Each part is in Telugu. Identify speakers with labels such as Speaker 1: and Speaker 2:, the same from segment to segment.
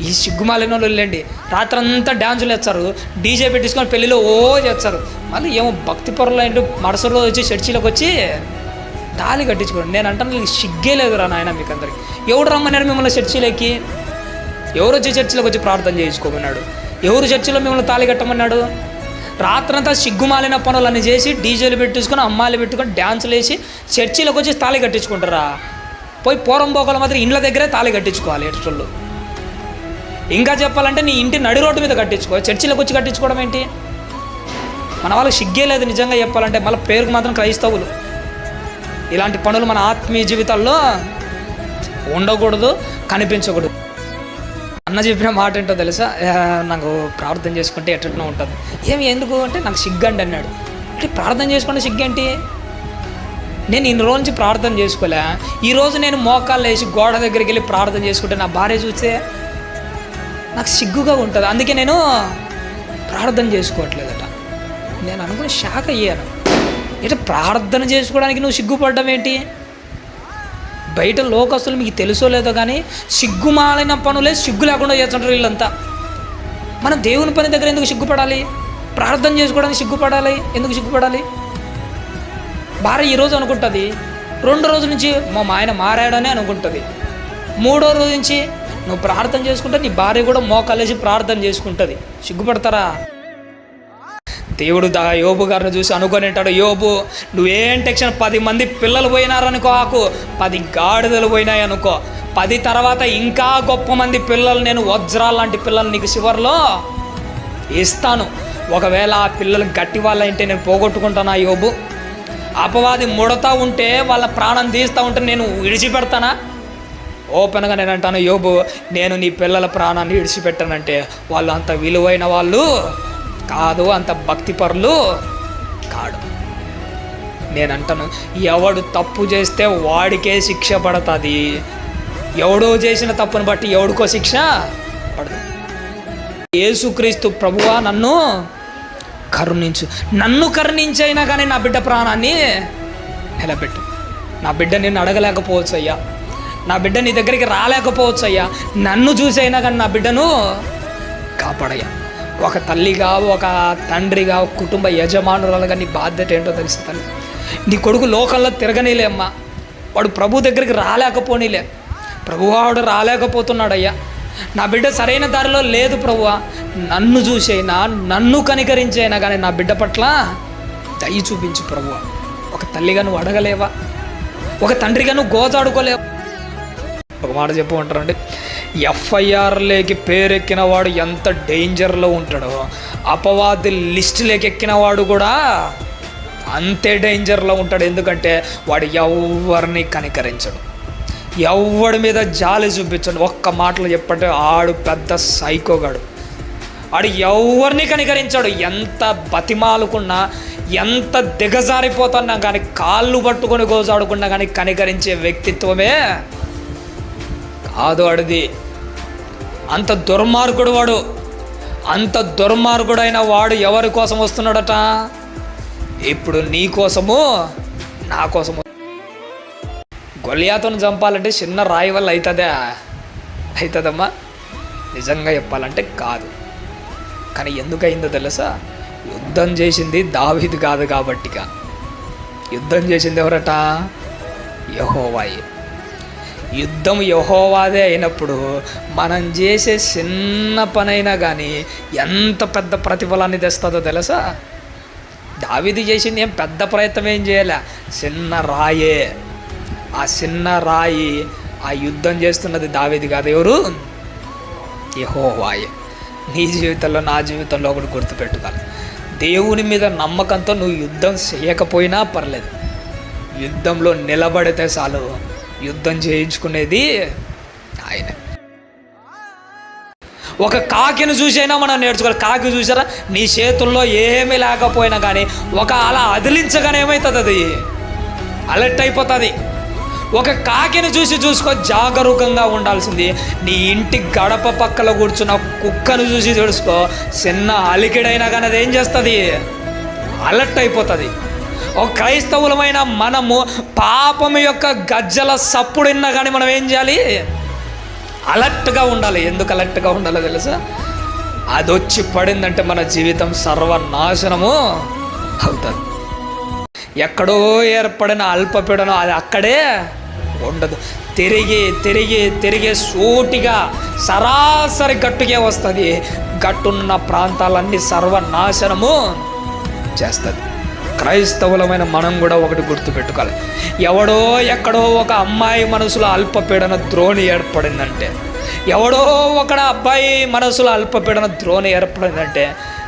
Speaker 1: ఈ సిగ్గుమాలిన వాళ్ళు వెళ్ళండి. రాత్రంతా డ్యాన్సులు వేస్తారు. డీజే పెట్టించుకొని పెళ్ళిలో ఓ చేస్తారు. మళ్ళీ ఏమో భక్తి పొరలో అంటే మరుసటి రోజు వచ్చి చర్చిలోకి వచ్చి తాళి కట్టించుకోండి. నేను అంటాను సిగ్గే లేదురా నాయన మీకు అందరికి. ఎవడు రమ్మన్నాడు మిమ్మల్ని చర్చిలోకి? ఎవరు వచ్చి చర్చిలోకి వచ్చి ప్రార్థన చేయించుకోమన్నాడు? ఎవరు చర్చిలో మిమ్మల్ని తాళి కట్టమన్నాడు? రాత్రంతా సిగ్గుమాలిన పనులన్నీ చేసి డీజేలు పెట్టించుకొని అమ్మాయిలు పెట్టుకొని డ్యాన్సులు వేసి చర్చిలోకి వచ్చి తాళి కట్టించుకుంటారా? పోయి పోరం పోకల మాత్రం ఇండ్ల దగ్గరే తాళి కట్టించుకోవాలి ఎటుళ్ళు ఇంకా చెప్పాలంటే నీ ఇంటి నడి రోడ్డు మీద కట్టించుకో. చర్చిలోకి వచ్చి కట్టించుకోవడం ఏంటి? మన వాళ్ళకి సిగ్గే లేదు నిజంగా చెప్పాలంటే. మళ్ళీ పేరుకు మాత్రం క్రైస్తవులు. ఇలాంటి పనులు మన ఆత్మీయ జీవితాల్లో ఉండకూడదు కనిపించకూడదు. అన్న చెప్పిన మాట ఏంటో తెలుసా? నాకు ప్రార్థన చేసుకుంటే ఎట్లా ఉంటుంది. ఏమి ఎందుకు? అంటే నాకు సిగ్గండి అన్నాడు. అంటే ప్రార్థన చేసుకుంటే సిగ్గేంటి నేను ఇన్ని రోజు నుంచి ప్రార్థన చేసుకోలే. ఈరోజు నేను మోకాళ్ళు వేసి గోడ దగ్గరికి వెళ్ళి ప్రార్థన చేసుకుంటే నా భార్య చూస్తే నాకు సిగ్గుగా ఉంటుంది. అందుకే నేను ప్రార్థన చేసుకోవట్లేదట. నేను అనుకుని షాక్ అయ్యాను. ఇట్లా ప్రార్థన చేసుకోవడానికి నువ్వు సిగ్గుపడడం ఏంటి? బయట లోకస్తులు మీకు తెలుసో లేదో కానీ సిగ్గుమాలిన పనులే సిగ్గు లేకుండా చేస్తుంటారు వీళ్ళంతా. మనం దేవుని పని దగ్గర ఎందుకు సిగ్గుపడాలి? ప్రార్థన చేసుకోవడానికి సిగ్గుపడాలి? ఎందుకు సిగ్గుపడాలి? భార్య ఈరోజు అనుకుంటుంది రెండు రోజుల నుంచి మా ఆయన మారాడని అనుకుంటుంది. మూడో రోజు నుంచి నువ్వు ప్రార్థన చేసుకుంటే నీ భార్య కూడా మోకాలేసి ప్రార్థన చేసుకుంటుంది. సిగ్గుపడతారా? దేవుడు దా యోబు గారిని చూసి అనుకొని అంటాడు యోబు నువ్వేం టెక్షన్ పది మంది పిల్లలు పోయినారనుకో ఆకు పది గాడిదలు పోయినాయి అనుకో. పది తర్వాత ఇంకా గొప్ప మంది పిల్లలు నేను వజ్రాలు లాంటి పిల్లలు నీకు చివరిలో ఇస్తాను. ఒకవేళ ఆ పిల్లలు గట్టి వాళ్ళంటే నేను పోగొట్టుకుంటానా యోబు? అపవాది ముడతా ఉంటే వాళ్ళ ప్రాణం తీస్తూ ఉంటే నేను విడిచిపెడతానా? ఓపెన్గా నేను అంటాను యోబు నేను నీ పిల్లల ప్రాణాన్ని విడిచిపెట్టానంటే వాళ్ళు అంత విలువైన వాళ్ళు కాదు అంత భక్తిపరులు కాడు. నేను అంటాను ఎవడు తప్పు చేస్తే వాడికే శిక్ష పడుతుంది. ఎవడో చేసిన తప్పుని బట్టి ఎవడికో శిక్ష పడదు ఏసుక్రీస్తు ప్రభువా నన్ను కరుణించు. నన్ను కరుణించైనా కానీ నా బిడ్డ ప్రాణాన్ని నిలబెట్టు. నా బిడ్డ నిన్ను అడగలేకపోవచ్చు అయ్యా. నా బిడ్డ నీ దగ్గరికి రాలేకపోవచ్చు అయ్యా నన్ను చూసైనా కానీ నా బిడ్డను కాపాడయ్యా. ఒక తల్లిగా ఒక తండ్రిగా ఒక కుటుంబ యజమానురాలుగా నీ బాధ్యత ఏంటో తెలుసు తల్లి. నీ కొడుకు లోకల్లో తిరగనీలే అమ్మా. వాడు ప్రభు దగ్గరికి రాలేకపోనీలే. ప్రభువాడు రాలేకపోతున్నాడయ్యా. నా బిడ్డ సరైన దారిలో లేదు ప్రభువా. నన్ను చూసైనా నన్ను కనికరించైనా కానీ నా బిడ్డ పట్ల దయ చూపించు ప్రభువా. ఒక తల్లిగా నువ్వు అడగలేవా? ఒక తండ్రిగా నువ్వు గోజాడుకోలేవా? ఒక మాట చెప్పు అంటారండి. ఎఫ్ఐఆర్లోకి పేరెక్కిన వాడు ఎంత డేంజర్లో ఉంటాడో అపవాది లిస్టులోకి ఎక్కిన వాడు కూడా అంతే డేంజర్లో ఉంటాడు. ఎందుకంటే వాడు ఎవరిని కనికరించడు. ఎవడి మీద జాలి చూపించడు. ఒక్క మాటలు చెప్పంటే ఆడు పెద్ద సైకోగాడు ఆడు ఎవరిని కనికరించాడు. ఎంత బతిమాలుకున్నా ఎంత దిగజారిపోతున్నా కానీ కాళ్ళు పట్టుకొని గోజాడుకున్నా కానీ కనికరించే వ్యక్తిత్వమే కాదు అడిది. అంత దుర్మార్గుడు వాడు. అంత దుర్మార్గుడైన వాడు ఎవరి కోసం వస్తున్నాడట? ఇప్పుడు నీ కోసము నా కోసము. గొలియాతను చంపాలంటే చిన్న రాయి వల్ల అవుతుందా అవుతుందమ్మా నిజంగా చెప్పాలంటే కాదు. కానీ ఎందుకయిందో తెలుసా? యుద్ధం చేసింది దావీదు కాదు కాబట్టిగా. యుద్ధం చేసింది ఎవరట? యహోవాయి. యుద్ధం యహోవాదే అయినప్పుడు మనం చేసే చిన్న పనైనా కానీ ఎంత పెద్ద ప్రతిఫలాన్ని తెస్తుందో తెలుసా? దావిది చేసింది ఏం పెద్ద ప్రయత్నం ఏం చేయలే? చిన్న రాయే. ఆ చిన్న రాయి ఆ యుద్ధం చేస్తున్నది దావిది కాదు ఎవరు? యహోవాయే. నీ జీవితంలో నా జీవితంలో ఒకటి గుర్తుపెట్టుకోవాలి. దేవుని మీద నమ్మకంతో నువ్వు యుద్ధం చేయకపోయినా పర్లేదు. యుద్ధంలో నిలబడితే చాలు. యుద్ధం చేయించుకునేది ఆయన. ఒక కాకిని చూసైనా మనం నేర్చుకోవాలి. కాకి చూసారా? నీ చేతుల్లో ఏమీ లేకపోయినా కానీ ఒక అలా అదిలించగానే ఏమవుతుంది అది అలర్ట్ అయిపోతుంది. ఒక కాకిని చూసి చూసుకో జాగరూకంగా ఉండాల్సింది. నీ ఇంటి గడప పక్కల కూర్చున్న కుక్కను చూసి చూసుకో. చిన్న అలికిడైనా కానీ అది ఏం చేస్తుంది? అలర్ట్ అయిపోతుంది. ఒక క్రైస్తవులమైన మనము పాపం యొక్క గజ్జల సప్పుడున్నా కానీ మనం ఏం చేయాలి? అలర్ట్గా ఉండాలి. ఎందుకు అలర్ట్గా ఉండాలో తెలుసా? అది వచ్చి పడిందంటే మన జీవితం సర్వనాశనము అవుతుంది. ఎక్కడో ఏర్పడిన అల్పపీడనం అది అక్కడే ఉండదు. తిరిగి తిరిగి తిరిగి సూటిగా సరాసరి గట్టుకే వస్తుంది. గట్టున్న ప్రాంతాలన్నీ సర్వనాశనము చేస్తుంది. క్రైస్తవులమైన మనం కూడా ఒకటి గుర్తుపెట్టుకోవాలి. ఎవడో ఎక్కడో ఒక అమ్మాయి మనసులో అల్పపీడన ద్రోణి ఏర్పడిందంటే ఎవడో ఒక అబ్బాయి మనసులో అల్పపీడన ద్రోణి ఏర్పడిందంటే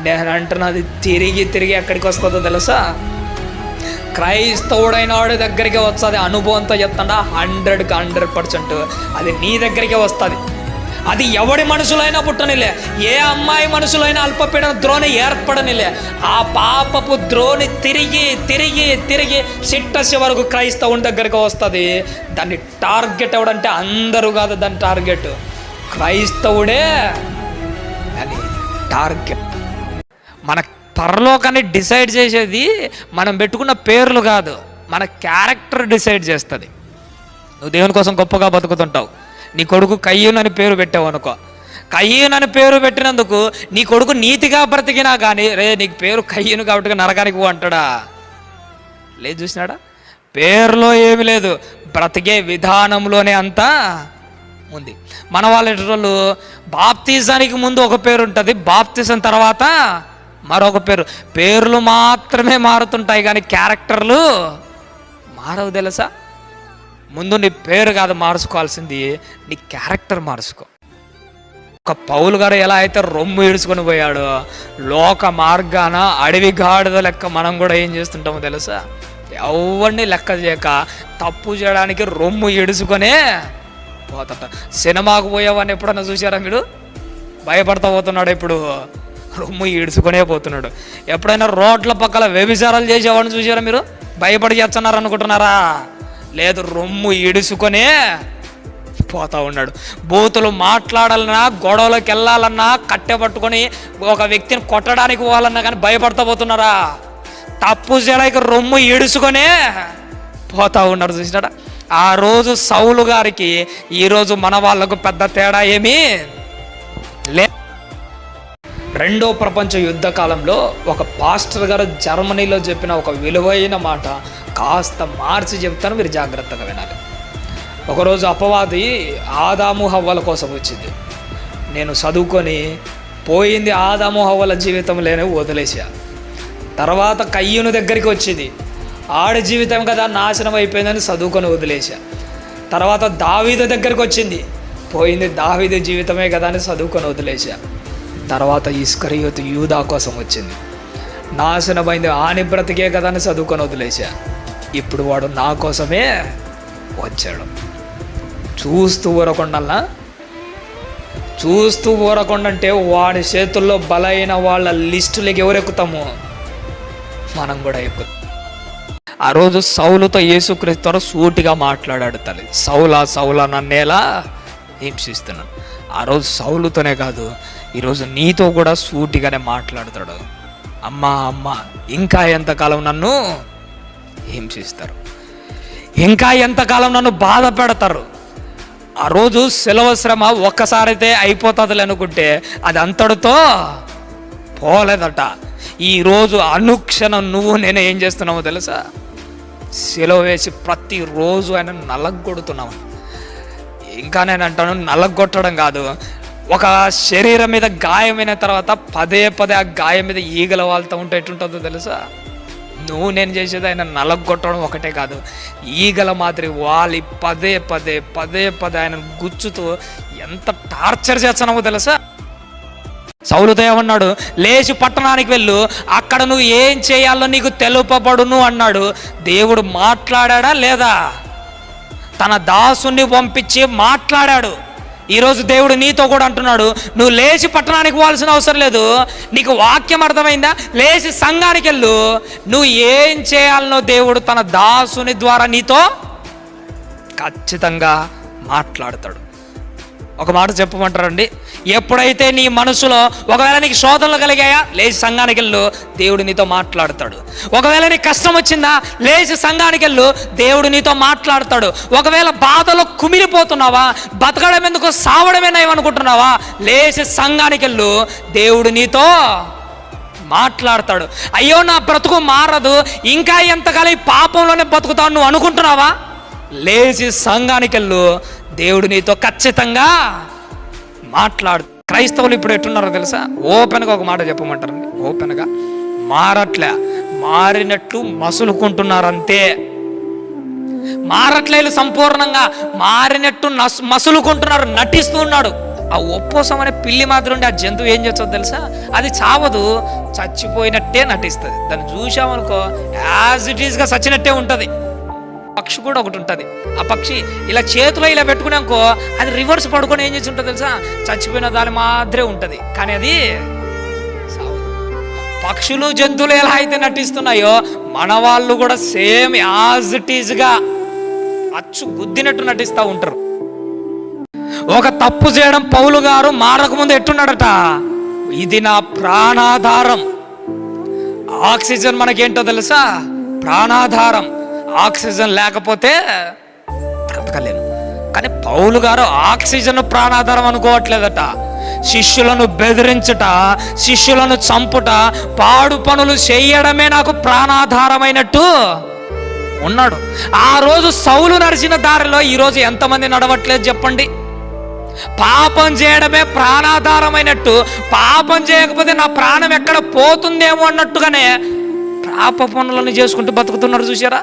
Speaker 1: నేను అంటున్నది తిరిగి తిరిగి ఎక్కడికి వస్తుందో తెలుసా? క్రైస్తవుడైన వాడి దగ్గరికి వస్తుంది అనుభవంతో చెప్తాడా హండ్రెడ్కి హండ్రెడ్ పర్సెంట్ అది నీ దగ్గరికే వస్తుంది. అది ఎవడి మనసులైనా పుట్టనిలే. ఏ అమ్మాయి మనసులైనా అల్పపీడన ద్రోణి ఏర్పడనిలే. ఆ పాపపు ద్రోణి తిరిగి తిరిగి తిరిగి సిట్టసి వరకు క్రైస్తవుని దగ్గరికి వస్తుంది. దాన్ని టార్గెట్ ఎవడంటే అందరూ కాదు దాని టార్గెట్. క్రైస్తవుడే అని టార్గెట్. మన పరలోకాన్ని డిసైడ్ చేసేది మనం పెట్టుకున్న పేర్లు కాదు. మన క్యారెక్టర్ డిసైడ్ చేస్తుంది. నువ్వు దేవుని కోసం గొప్పగా బతుకుతుంటావు. నీ కొడుకు కయ్యూన్ అని పేరు పెట్టావు అనుకో. కయ్యూన్ అని పేరు పెట్టినందుకు నీ కొడుకు నీతిగా బ్రతికినా కానీ రే నీకు పేరు కయ్యూను కాబట్టి నరకానికి పో అంటాడా? లేదు చూసినాడా? పేరులో ఏమి లేదు. బ్రతికే విధానంలోనే అంతా ఉంది. మన వాళ్ళు బాప్తీసానికి ముందు ఒక పేరు ఉంటుంది. బాప్తీసం తర్వాత మరొక పేరు. పేర్లు మాత్రమే మారుతుంటాయి కానీ క్యారెక్టర్లు మారవు తెలుసా? ముందు నీ పేరు కాదు మార్చుకోవాల్సింది నీ క్యారెక్టర్ మార్చుకో ఒక పౌలు గారు ఎలా అయితే రొమ్ము ఈడ్చుకొని పోయాడో లోక మార్గాన అడవి గాడిద లెక్క మనం కూడా ఏం చేస్తుంటామో తెలుసా? ఎవరిని లెక్క చేయక తప్పు చేయడానికి రొమ్ము ఈడుచుకొనే పోతుంట సినిమాకు పోయేవాడిని ఎప్పుడన్నా చూసారా మీరు? భయపడతా పోతున్నాడు ఇప్పుడు. రొమ్ము ఈడ్చుకొనే పోతున్నాడు. ఎప్పుడైనా రోడ్ల పక్కల వ్యభిచారాలు చేసేవాడిని చూసారా మీరు? భయపడి చేస్తున్నారు అనుకుంటున్నారా లేదు రొమ్ము ఇడుసుకొనే పోతా ఉన్నాడు. బూతులు మాట్లాడాలన్నా గొడవలోకి వెళ్ళాలన్నా కట్టె పట్టుకొని ఒక వ్యక్తిని కొట్టడానికి పోవాలన్నా కానీ భయపడతా పోతున్నారా? తప్పు చేయడానికి రొమ్ము ఈడుచుకొనే పోతా ఉన్నారు చూసినాడా? ఆ రోజు సౌలు గారికి ఈరోజు మన వాళ్ళకు పెద్ద తేడా ఏమీ లే రెండో ప్రపంచ యుద్ధ కాలంలో ఒక పాస్టర్ గారు జర్మనీలో చెప్పిన ఒక విలువైన మాట కాస్త మార్చి చెప్తాను మీరు జాగ్రత్తగా వినాలి. ఒకరోజు అపవాది ఆదాము హవ్వల కోసం వచ్చింది. నేను చదువుకొని పోయింది ఆదాము హవ్వల జీవితం లేని వదిలేసా తర్వాత కయ్యను దగ్గరికి వచ్చింది. ఆడి జీవితం కదా నాశనం అయిపోయిందని చదువుకొని వదిలేసా తర్వాత దావీదు దగ్గరికి వచ్చింది. పోయింది దావీదు జీవితమే కదా అని చదువుకొని వదిలేసా తర్వాత ఇస్కరియోత్ యూదా కోసం వచ్చింది. నాశనమైంది ఆని బ్రతికే కదా అని చదువుకొని వదిలేసా ఇప్పుడు వాడు నా కోసమే వచ్చాడు. చూస్తూ ఊరకుండల్లా చూస్తూ ఊరకుండంటే వాడి చేతుల్లో బలైన వాళ్ళ లిస్టులకి ఎవరెక్కుతాము? మనం కూడా ఎక్కుతాం. ఆ రోజు సౌలుతో యేసుక్రీస్తుతో సూటిగా మాట్లాడాడు తల్లి. సౌలా సౌలా నన్నేలా హింసిస్తున్నాను ఆ రోజు సౌలుతోనే కాదు ఈరోజు నీతో కూడా సూటిగానే మాట్లాడతాడు. అమ్మా అమ్మ ఇంకా ఎంతకాలం నన్ను హింసిస్తారు ఇంకా ఎంతకాలం నన్ను బాధ పెడతారు? ఆ రోజు సెలవ శ్రమ ఒక్కసారైతే అయిపోతుంది అనుకుంటే అది అంతటితో పోలేదట. ఈరోజు అనుక్షణం నువ్వు నేను ఏం చేస్తున్నావో తెలుసా? సెలవు వేసి ప్రతిరోజు ఆయన నలగొడుతున్నావు. ఇంకా నేను అంటాను నలగొట్టడం కాదు. ఒక శరీరం మీద గాయమైన తర్వాత పదే పదే ఆ గాయం మీద ఈగల వాళ్తూ ఉంటే ఎటుంటుందో తెలుసా? నువ్వు నేను చేసేది ఆయన నలగొట్టడం ఒకటే కాదు. ఈగల మాదిరి వాలి పదే పదే పదే పదే ఆయన గుచ్చుతూ ఎంత టార్చర్ చేస్తున్నావో తెలుసా? సౌలుతో ఏమన్నాడు లేచి పట్టణానికి వెళ్ళు. అక్కడ నువ్వు ఏం చేయాలో నీకు తెలుపబడును అన్నాడు. దేవుడు మాట్లాడా లేదా? తన దాసుని పంపించి మాట్లాడాడు. ఈరోజు దేవుడు నీతో కూడా అంటున్నాడు నువ్వు లేచి పట్టణానికి పోవాల్సిన అవసరం లేదు. నీకు వాక్యం అర్థమైందా? లేచి సంఘానికి వెళ్ళు. నువ్వు ఏం చేయాలనో దేవుడు తన దాసుని ద్వారా నీతో ఖచ్చితంగా మాట్లాడతాడు. ఒక మాట చెప్పమంటారండి? ఎప్పుడైతే నీ మనసులో ఒకవేళ నీకు శోధనలు కలిగాయా? లేచి సంఘానికి వెళ్ళు దేవుడు నీతో మాట్లాడతాడు. ఒకవేళ నీకు కష్టం వచ్చిందా? లేచి సంఘానికి వెళ్ళు దేవుడు నీతో మాట్లాడతాడు. ఒకవేళ బాధలో కుమిలిపోతున్నావా? బతకడం ఎందుకు? సావడమే నయమనుకుంటున్నావా? లేచి సంఘానికి వెళ్ళు దేవుడు నీతో మాట్లాడతాడు. అయ్యో నా బ్రతుకు మారదు. ఇంకా ఎంతకాలం ఈ పాపంలోనే బతుకుతావు నువ్వు అనుకుంటున్నావా? లేచి సంఘానికి వెళ్ళు దేవుడు నీతో ఖచ్చితంగా మాట్లాడు. క్రైస్తవులు ఇప్పుడు ఎట్టున్నారో తెలుసా? ఓపెన్గా ఒక మాట చెప్పమంటారండి ఓపెన్గా. మారట్లే. మారినట్లు మసులుకుంటున్నారంతే. మారట్లేదు సంపూర్ణంగా మారినట్టు మసులుకుంటున్నారు నటిస్తూ ఉన్నాడు. ఆ ఒప్పోసం అనే పిల్లి మాత్రం ఉండి ఆ జంతువు ఏం చేస్తుందో తెలుసా? అది చావదు చచ్చిపోయినట్టే నటిస్తుంది. దాన్ని చూసామనుకో యాజ్ ఇట్ ఈస్గా చచ్చినట్టే ఉంటుంది. పక్షి కూడా ఒకటి ఉంటుంది. ఆ పక్షి ఇలా చేతిలో ఇలా పెట్టుకున్నాకో అది రివర్స్ పడుకొని ఏం చేసి ఉంటుంది తెలుసా? చచ్చిపోయిన దాని మాత్రమే ఉంటుంది. కానీ అది పక్షులు జంతువులు ఎలా అయితే నటిస్తున్నాయో మన వాళ్ళు కూడా సేమ్ యాజ్ ఇట్ ఈజ్గా అచ్చు గుద్దినట్టు నటిస్తూ ఉంటారు. ఒక తప్పు చేయడం పౌలు గారు మారకముందు ఎట్టున్నాడట? ఇది నా ప్రాణాధారం. ఆక్సిజన్ మనకేంటో తెలుసా? ప్రాణాధారం. ఆక్సిజన్ లేకపోతే బ్రతకలేను. కానీ పౌలు గారు ఆక్సిజన్ ప్రాణాధారం అనుకోవట్లేదట. శిష్యులను బెదిరించుట శిష్యులను చంపుట పాడు పనులు చేయడమే నాకు ప్రాణాధారమైనట్టు ఉన్నాడు. ఆ రోజు సౌలు నడిచిన దారిలో ఈరోజు ఎంతమంది నడవట్లేదు చెప్పండి. పాపం చేయడమే ప్రాణాధారమైనట్టు పాపం చేయకపోతే నా ప్రాణం ఎక్కడ పోతుందేమో అన్నట్టుగానే పాప పనులను చేసుకుంటూ బతుకుతున్నారు చూసారా